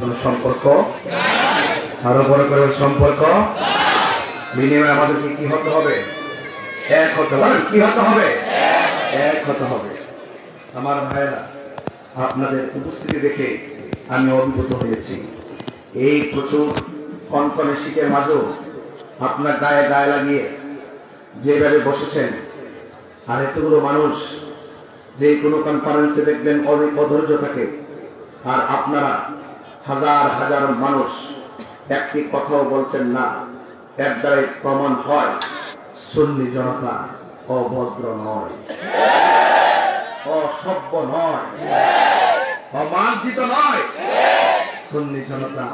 কোনো সম্পর্ক? আরও বড় করে সম্পর্ক? বিনিময়ে আমাদেরকে কি হতে হবে? এক হতে হবে। কি হতে হবে? এক হতে হবে। আমার ভাইয়েরা, আপনাদের উপস্থিতি দেখে আমি অভিভূত হয়েছি। এই প্রচুর কনকনে শীতের মাঝেও আপনার গায়ে গায়ে লাগিয়ে যেভাবে বসেছেন, আর এতগুলো মানুষ যে কোনো কনফারেন্সে দেখবেন অধৈর্য থাকে। আর আপনারা হাজার হাজার মানুষ একটি কথাও বলছেন না। এর দ্বারাই প্রমাণ হয়, সুন্নি জনতা অভদ্র নয়, অসভ্য নয় অমার্জিত নয়। সুন্নি জনতা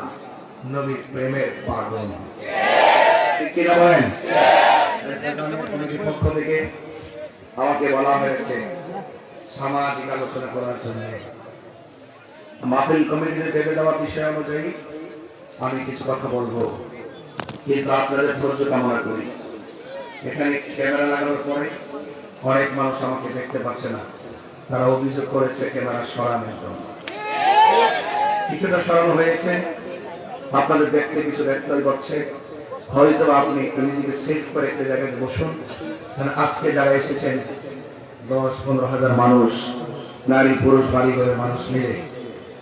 নবীর প্রেমের পাগল। কিনা বলেন? পক্ষ থেকে আমাকে বলা হয়েছে, সামাজিক আলোচনা করার জন্য। মাহফিল কমিটিতে বেঁধে দেওয়া বিষয় অনুযায়ী আমি কিছু কথা বলব। কিন্তু আপনাদের ধৈর্য কামনা করি। এখানে ক্যামেরা লাগানোর পরে অনেক মানুষ আমাকে দেখতে পাচ্ছে না। তারা অভিযোগ করেছে ক্যামেরা সরানোর জন্য। কিছুটা সরানো হয়েছে। আপনাদের দেখতে কিছু দেখতে করছে হয়তো আপনি নিজেকে সেভ করে একটা জায়গায় বসুন। কারণ আজকে যারা এসেছেন, দশ, পনেরো হাজার মানুষ, নারী, পুরুষ, বাড়ি ঘরের মানুষ মিলে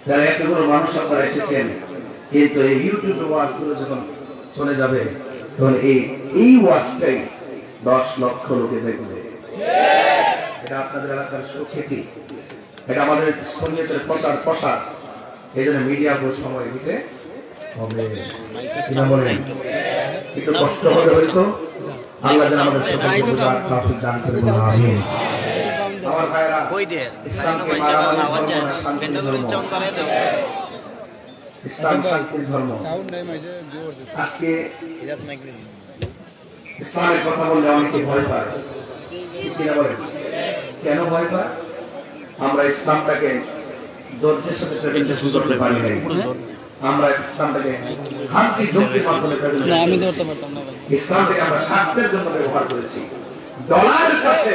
যারা এতগুলো মানুষ আপনারা এসেছেন, কিন্তু এই ইউটিউব ওয়াচগুলো যখন চলে যাবে, তখন এই এই ওয়াচটাই দশ লক্ষ লোকে দেখবে। এটা আপনাদের এলাকার সুখ্যাতি। এটা আমাদের সঙ্গীতের প্রচার প্রসার। এই জন্য মিডিয়াকে সময় দিতে হবে। একটু কষ্ট হবে হয়তো। আল্লাহ আমাদের সকলকে দান করে দে ইসলাম শান্তির ধর্ম। আজকে ইসলামের কথা বললে অনেকে ভয় পায়। কিনা বলেন? কেন ভয় পায়? আমরা ইসলামটাকে ধৈর্যের সাথে প্রেজেন্টেশন করতে পারি নাই। আমরা ইসলামটাকে মাধ্যমে পারতাম ইসলামটাকে আমরা স্বার্থের জন্য ব্যবহার করেছি। ডলারের কাছে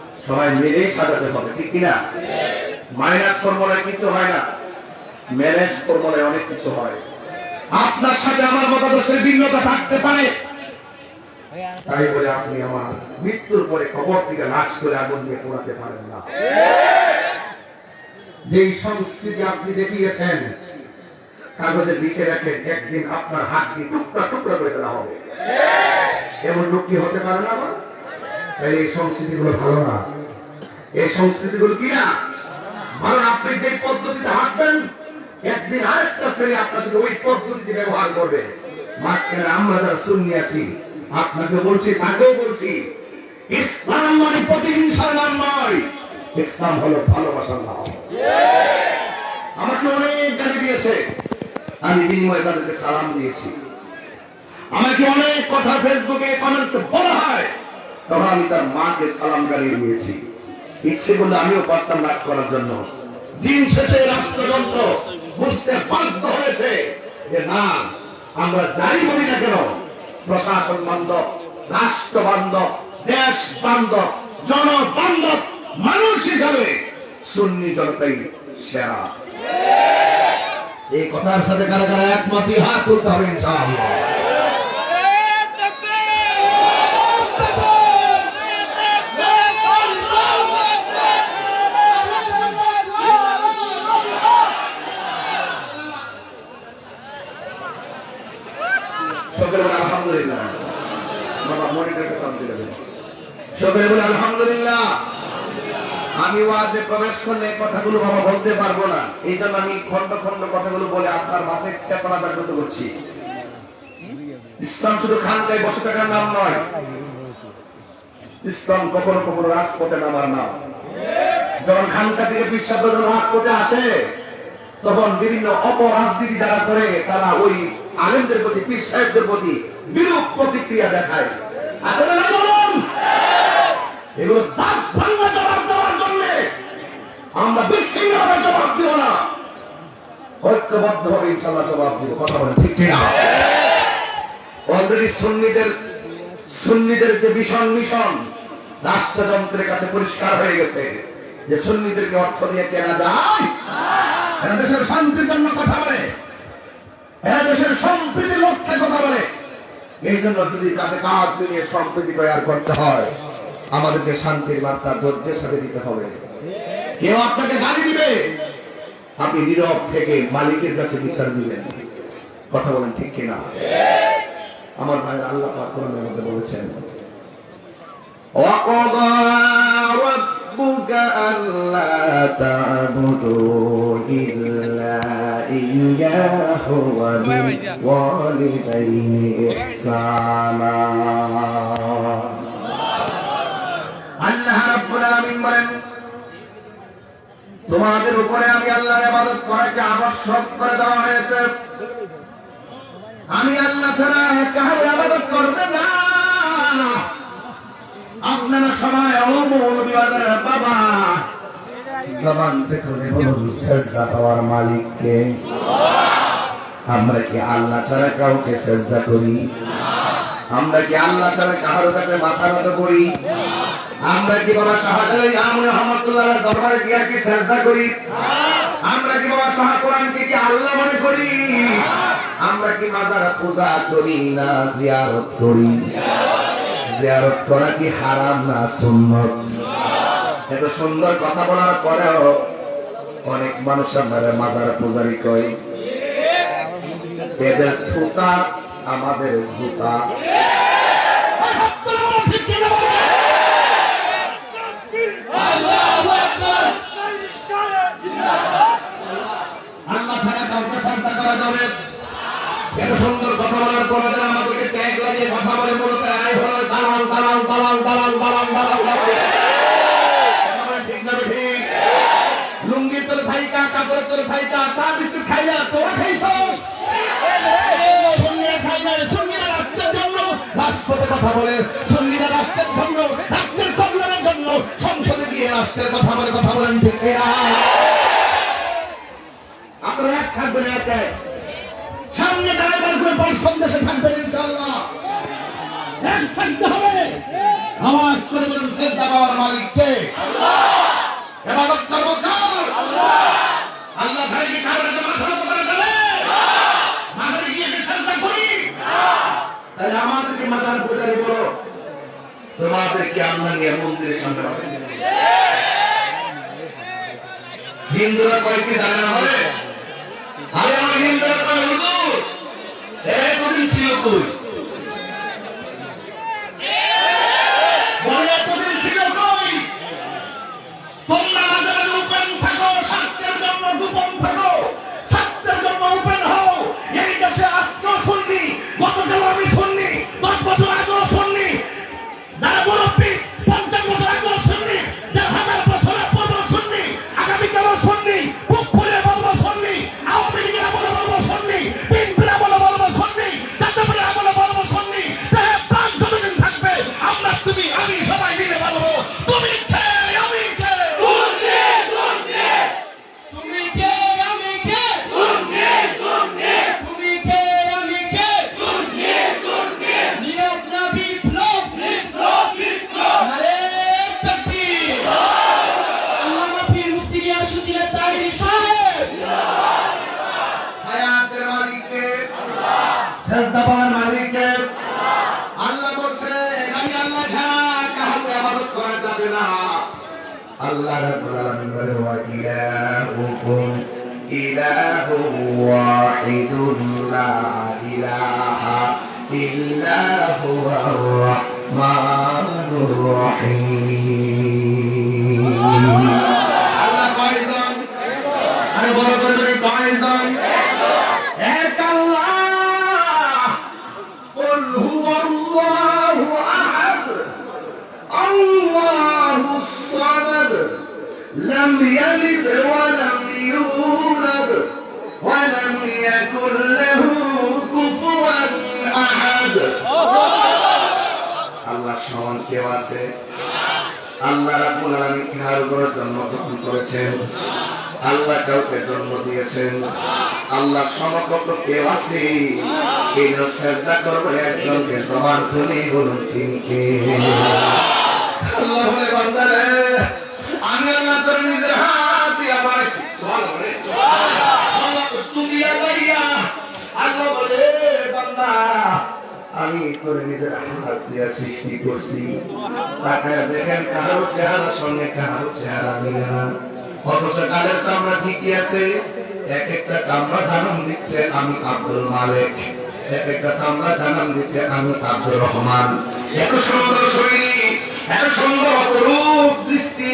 সবাই মিলেই সাজাতে হবে, ঠিক কিনা? মাইনাস ফর্মুলায় কিছু হয় না। ম্যানেজ ফর্মুলায় অনেক কিছু হয়। আপনার সাথে আমার মতাদর্শের ভিন্নতা থাকতে পারে। তাই বলে আপনি আমার মৃত্যুর পরে খবর থেকে লাশ করে আগুন দিয়ে পোড়াতে পারেন না। যেই সংস্কৃতি আপনি দেখিয়েছেন, কাগজে লিখে রাখেন, একদিন আপনার হাত দিয়ে টুকরা টুকরা করে দেওয়া হবে। এমন লোক কি হতে পারে না আমার? তাই এই সংস্কৃতিগুলো ভালো না। এই সংস্কৃতিগুলো কি না? কারণ আপনি যে পদ্ধতিতে হাঁটবেন, একদিন আরেকটা শ্রেণি আপনার সাথে ওই পদ্ধতিতে ব্যবহার করবে। মাঝখানে আমরা যারা শুনি আছি, আপনাকে বলছি, তাকেও বলছি, ইসলাম মানে প্রতিহিংসার নাম নয়। ইসলাম হলো ভালোবাসার নাম। আমাকে অনেক গালি দিয়েছে। আমি বিনিময়ে তাদেরকে সালাম দিয়েছি। আমাকে অনেক কথা ফেসবুকে কমেন্টসে বলা হয়। তখন আমি তার মাকে সালাম জানিয়ে দিয়েছি। ইচ্ছে করলে আমিও পারতাম রাগ করার জন্য। দিন শেষে রাষ্ট্রযন্ত্র বুঝতে বাধ্য হয়েছে যে না, আমরা যাই বলি না কেন, প্রশাসন বান্ধব রাষ্ট্র বান্ধব দেশ বান্ধব জনবান্ধব, মানুষ হিসাবে সুন্নি জনতাই সেরা। এই কথার সাথে কারা কারা একমত দিয়ে হাত তুলতে হবে ইনশাআল্লাহ সকলে বলে আলহামদুলিল্লাহ বাবা মনিটরকে শান্তি দেবে সকলে বলে, আলহামদুলিল্লাহ। আমি ওয়াজে প্রবেশ করলে কথাগুলো বাবা বলতে পারব না। এই জন্য আমি খন্ড খন্ড কথাগুলো বলে আপনার মাথায় চেপনা জাগ্রত করছি। ইসলাম শুধু খানকায় বসে থাকার নাম নয়, ইসলাম কখনো কখনো রাজপথে নামার নাম। যখন খানকা থেকে বিশ্বাস রাজপথে আসে, তখন বিভিন্ন অপরাজনীতি যারা করে, তারা ওই আলেমদের প্রতি, পীর সাহেবদের প্রতি বিরূপ প্রতিক্রিয়া দেখায়। আসলে না বলুন? এগুলো দাঁত ভাঙা জবাব দেওয়ার জন্য আমরা জবাব দিব না। ঐক্যবদ্ধ ভাবে ইনশাল্লাহ জবাব দিব। কথা ঠিক কিনা? অলরেডি সুন্নিদের সুন্নিদের যে ভীষণ মিশন, রাষ্ট্রযন্ত্রের কাছে পরিষ্কার হয়ে গেছে যে সুন্নিদেরকে অর্থ দিয়ে কেনা যায়। এরা দেশের শান্তির জন্য কথা বলে। এরা দেশের সম্প্রীতির লক্ষ্যে কথা বলে। এই জন্য যদি কাছে কাজ মিলিয়ে সম্প্রীতি তৈরি করতে হয় আমাদেরকে শান্তির বার্তা ধৈর্যের সাথে দিতে হবে কেউ আপনাকে গালি দিবে আপনি নীরব থেকে মালিকের কাছে বিচার দিবেন কথা বলেন ঠিক কিনা আমার ভাই আল্লাহ পাক কোরআনের মধ্যে বলেছেন وقضى ربك ألا تعبدوا إلا إياه وبالوالدين إحسانا আল্লাহ রাব্বুল আলামিন বলেন, তোমাদের উপরে আমি আল্লাহর ইবাদত করাকে আবশ্যক করে দেওয়া হয়েছে। আমি আল্লাহ ছাড়া কারও আবাদত করবে না। আপনারা সবাই অমৌল বিবাদের বাবা, জবান থেকে বলুন, সেজদা পাওয়ার মালিককে। আমরা কি আল্লাহ ছাড়া কাউকে সেজদা করি? আমরা কি আল্লাহ ছাড়া কারোর কাছে মাথা নত করি? আমরা কি বাবা শাহজালাল আমর রহমতুল্লাহ দরবারে গিয়া কি সেজদা করি? আমরা কি বাবা শাহ কোরআনকে কি আল্লাহ মনে করি? আমরা কি মাদার পূজা করি না জিয়ারত করি? জিয়ারত করা কি হারাম না সুন্নত? এত সুন্দর কথা বলার পরেও অনেক মানুষ আমার মাদার পূজারি কই এদের থুতা আমাদের জুতা। আল্লাহ ছাড়া কাউকে চিন্তা কথা বলে কথা বলে সংসদে গিয়ে রাষ্ট্রের কথা বলে কথা বলেন ঠিক না আপনারা এক থাকবেন এক এক সামনে দাঁড়াবার করে পর সন্দেশে থাকবেন ইনশাআল্লাহ। এক থাকতে হবে। আওয়াজ করে বলুন শ্রদ্ধা পাওয়ার মালিককে এবাদত করব কার? আল্লাহ। ছাড়া কি কারও কাছে মাথা নত যাবে? মাথায় গিয়ে কি শ্রদ্ধা করি? তাহলে আমাদেরকে মাথার পূজারি বলো। তোমাদেরকে আল্লাহ নিয়ে মন্দিরে সামনে পাঠাইছে হিন্দুরা কয়েকটি জানে না বলে আরে আমার হিন্দুরা কয় হুজুর এতদিন ছিল কই বলে এতদিন ছিল কই তোমরা আল্লাহ রাব্বুল আলামিন বলে ওয়া ইলাহুকুম ইলাহু ইল্লা রাহমানুর রহিম। لم يلد ولم يولد ولم يكن له كفوا أحد. আল্লাহ সমান কেউ আছে? আল্লাহ রাবুল আলমী কার উপরে জন্মগ্রহণ করেছেন? আল্লাহ কাউকে জন্ম দিয়েছেন? আল্লাহ সমকক্ষ কেউ আছে? এই চেষ্টা করবে একজনকে সমান খুলি বলুন, তিনি কে? আল্লাহ বান্দারে আমি আল্লাহ তোর নিজের হাত দিয়ে তুমি আল্লাহ আল্লাহ বলে বান্দা আমি তোর নিজের হাত দিয়ে সৃষ্টি করছি। তাকায় দেখেন কারও চেহারা সঙ্গে কারও চেহারা মিলে না। অথচ কালের চামড়া ঠিকই আছে। এক একটা চামড়া জানান দিচ্ছে আমি আব্দুল মালিক। এক একটা চামড়া জানান দিচ্ছে আমি আব্দুল রহমান। এত সুন্দর শরীর এত সুন্দর অপরূপ সৃষ্টি।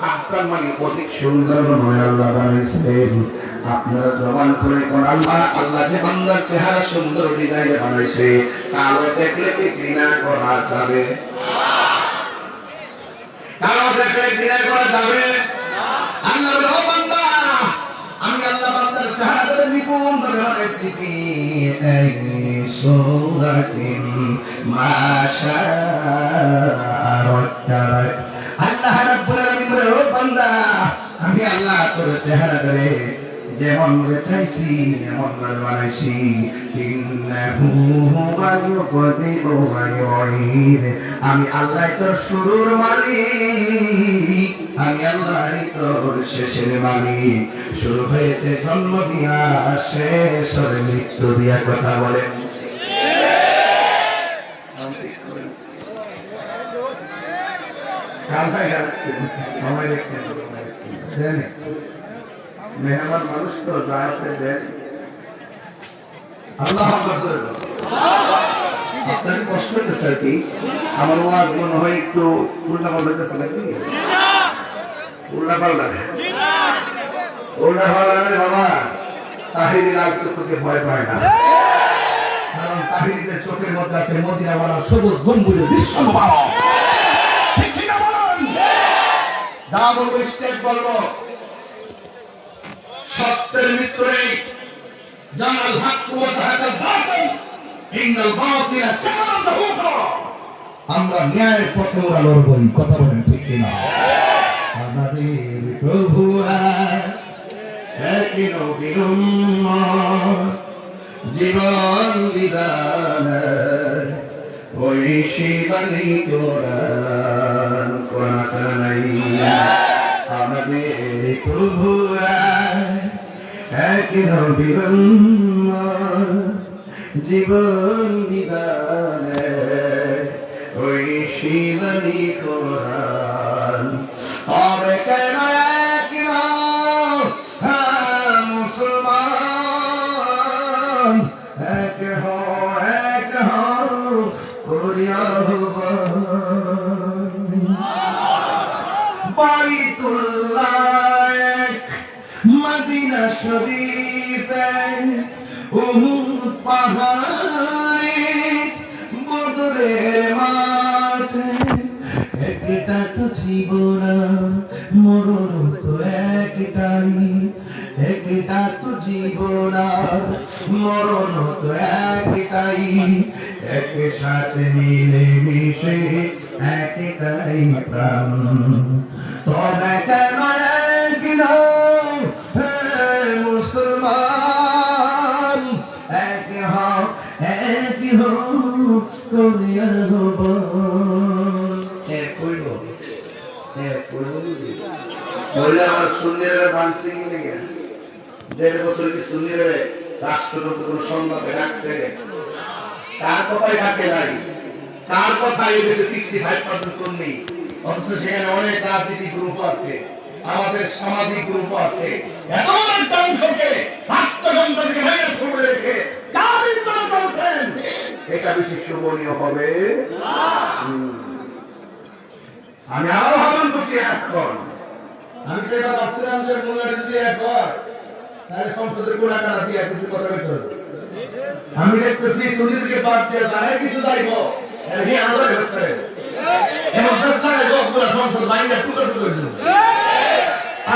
আহসান মানে অধিক সুন্দর নয় আল্লাহ বানাইছেন আপনারা জবান করে কোন আল্লাহ আল্লাহ যে বান্দার চেহারা সুন্দর ডিজাইনে চেহারা করে যেমন চাইছি করে বানাইছি আমি আল্লাহ তোর শুরুর মালিক, আমি আল্লাহ তোর শেষের মালিক। শুরু হয়েছে জন্ম দিয়া শেষ হলে মৃত্যু দিয়া, কথা বলে। কালটাই আসছে সময় দেখতে মেহমান মানুষ তো যা আছে দেন। আল্লাহ কষ্ট হইতেছে আর কি? আমার ওয়াজ মনে হয় একটু উল্টা হইতেছে নাকি? রে বাবা, তাহিরি লাল চোখকে ভয় পায় না। কারণ তাহিরিদের চোখের মধ্যে আছে মদিনাওয়ালার সবুজ দৃশ্য যা বলব স্টেপ বলব। সত্যের নেই জানাল হক আমরা ন্যায়ের পথে ওরা লড়বই কথা বলেন ঠিক কিনা? আমাদের প্রভু জীবন বিধান ওই শিবানী আমাদের প্রভু এক নবীর জীবন বিধান ওই শিবানী কোরআন মদিনা শরীফে উহুদ পাহাড়ে, বদরের মাঠে। একটা তো জীবন, মরণ তো একটাই। একটা তো জীবন, মরণ তো একটাই। এক সাথে মিলে মিশে একটাই প্রাণ। তবে কেন করিয়া লেগে দেড় বছর কি সুন্নিরে রাষ্ট্রপতি কোন সংবাদে রাখছে তার কথাই ডাকে নাই। তার কথাই এদেশে সিক্সটি পার্সেন্ট সুন্নি। অথচ সেখানে অনেক রাজনীতি গ্রুপ আছে। আমাদের সামাজিক গ্রুপ আছে। এটা বেশি শোভনীয় হবে। আমি আরও আহ্বান করছি এখন আমি তো এবার ভাবছিলাম যে মূল্যায়ন যদি এক তাহলে সংসদের কোন টাকা দিয়ে কিছু কথা বের আমি দেখতেছি সুনীলকে বাদ দিয়ে তারাই কিছু যাইব এবং ব্যস্ত সংসদ বাইরে টুকরো টুকরো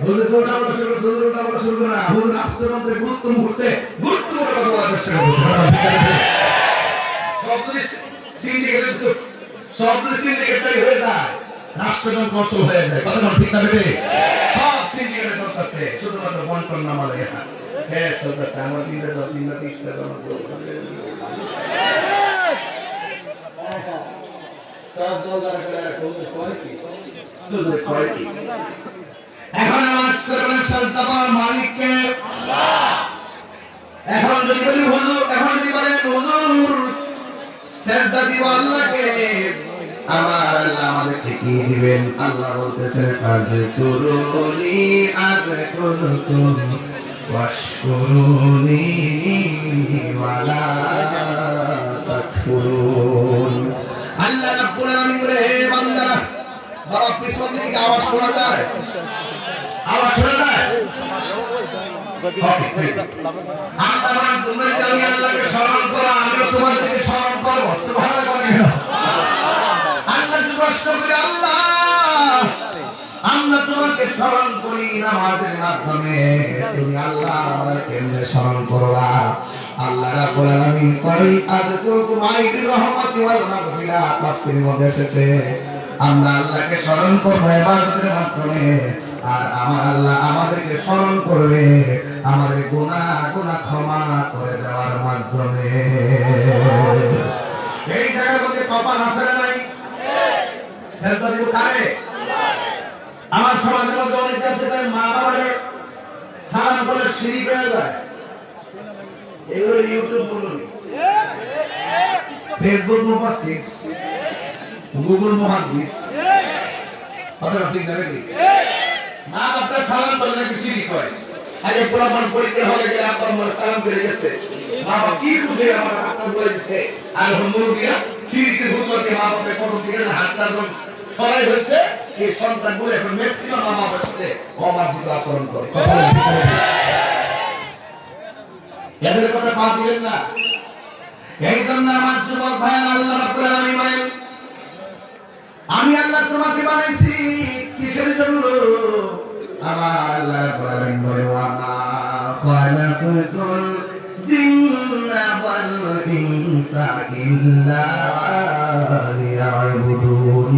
হুজুর কোনটা বলা শুরু করছে হুজুর কোনটা বলা শুরু করে না। হুজুর রাষ্ট্রযন্ত্রের গুরুত্ব মুহূর্তে গুরুত্বপূর্ণ কথা বলার চেষ্টা করছে সব সব যদি হয়ে যায়। রাষ্ট্রযন্ত্র অচল হয়ে যায়। কথা ঠিক না বেটে সব সিন্ডিকেটের চলতেছে শুধুমাত্র বন্টন নামা লাগে হ্যাঁ চলতেছে। আমার তিনটে দশ তিনটা তিরিশটা আমার সব দল কৌশল করে কি? হুজুরে কি? সত্তা পাওয়ার মালিককে। এখন যদি আমার আল্লাহ আমাদেরকে কি দিবেন। আল্লাহ বলতেছেন আজ কুরুনি তাকফুরুন। আল্লাহ রাব্বুল আলামিন বলে, হে বান্দারা, বাবা, পিছন দিকে কি আওয়াজ শোনা যায়? আওয়াজ শোনা যায়? আল্লাহ তোমরা আমি আল্লাহকে স্মরণ করো আমিও তোমাদেরকে স্মরণ করব। কেন? আল্লাহকে প্রশ্ন করি আল্লাহ আমরা তোমাকে স্মরণ করি নামাজের মাধ্যমে। তুমি আল্লাহ কেমনে স্মরণ করবা আল্লাহ রাব্বুল আলামিন কই আযকুরকুম আইদির রহমাতি ওয়াল মাগফিরা। তাফসীরের মধ্যে এসেছে আমরা আল্লাহকে স্মরণ করব ইবাদতের মাধ্যমে। আর আমার আল্লাহ আমাদেরকে স্মরণ করবে, আমাদের গুনাহ গুনাহ ক্ষমা করে দেওয়ার মাধ্যমে। এই জায়গার মধ্যে কপাল আছে নাই? কারে? আমার সমাজের মধ্যে অনেক আছে মা বাবারে সালাম করলে সিঁড়ি পেয়ে যায়। এগুলো ইউটিউব বলুন। ফেসবুক মুফাসসির। গুগল মহাদিস কথাটা ঠিক না মা বাপটা সালাম করলে নাকি কয়? আগে পোলাপান পরীক্ষা হলে গেলে আব্বা আমার সালাম করে গেছে। মা বাবা কি বুঝে আমার হাতটা বলে দিচ্ছে আর মুরগিয়া সিঁড়িতে হুজুরকে মা বাপে প্রথম থেকে হাতটা সরাই হয়েছে এই সন্তান বলে এখন ম্যাক্সিমাম মা বাবার সাথে অমার্জিত আচরণ করে? এদের কথা পা দিবেন না। এই জন্য আমার যুবক ভাইয়ের আল্লাহ রাব্বুল আলামিন বলেন আমি আল্লাহ তোমাকে বানাইছি। কিসের জন্য? আমার আল্লাহ বলেন বলে জিন্না ওয়াল ইনসা ইল্লা লিয়াবুদুন।